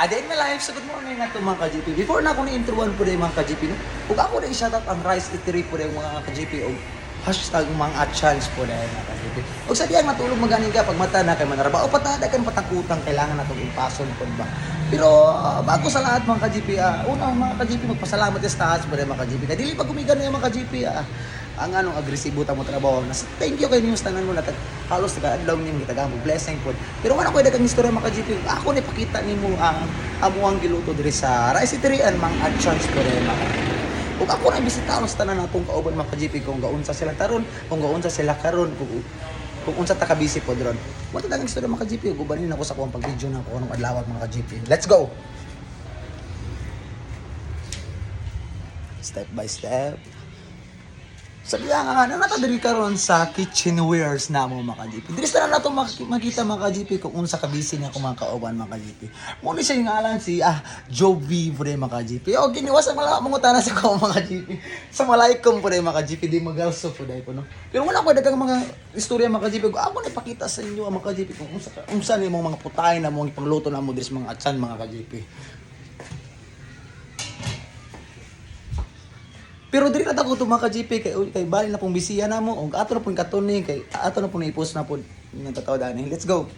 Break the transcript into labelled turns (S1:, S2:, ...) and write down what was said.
S1: A day in my life, so good morning na ito mga ka-GP. Before na ako ni-introan po rin mga ka-GP, no? Huwag ako na i-shoutout ang Rice Eatery po rin mga ka-GP o hashtag mga chance po rin mga ka-GP. Huwag sabihan matulog maganing ka pag mata na kay manaraba o patada kan patakutang kailangan na itong ipason po ba. Pero ah, bago sa lahat mga ka-GP, ah, una mga ka-GP, magpasalamat sa taas po rin mga ka-GP. Dili pag gumigan na yung mga ka-GP, ah, ang anong agresibo ta mo trabaho na thank you kay news tanan mo na halos taga adlaw nimo kita mo blessing pod pero man ako dagang istorya maka GP ako ni pakita nimo ang amo ang giluto diri sa Rice Eatery and mang ad chance ko rin ug ako na bisita sa tanan natong kauban maka GP kung gaunsa sila taron kung gaunsa sila karon kung kung unsa ta ka busy pod ron mo dagang istorya maka GP ug ako sa akong pag video na ko anong adlaw mga GP let's go! Step by step sabi nga nga, na natadiri karon sa kitchenwares na mo mga GP. Diri sa na nato mak- makita mga GP kung unsa ka busy niya kung mga kauban mga GP. Mo ni siya yung ngalan si ah Joby pre mga GP. O giniwas ang mga mangutana sa ko mga GP. Sa malaikom pre mga GP di magalso po dai po no. Pero wala ko dagang mga istorya mga GP. Ako na ipakita sa inyo mga GP kung unsa ka- unsa ni mga putay na mo ipangluto na mo diri sa mga atsan mga GP. Pero diri na to mga ka-GP kay kay bali na pong bisiya na mo og ato na pong katuni kay ato na pong i-post na po ng tataw. Let's go.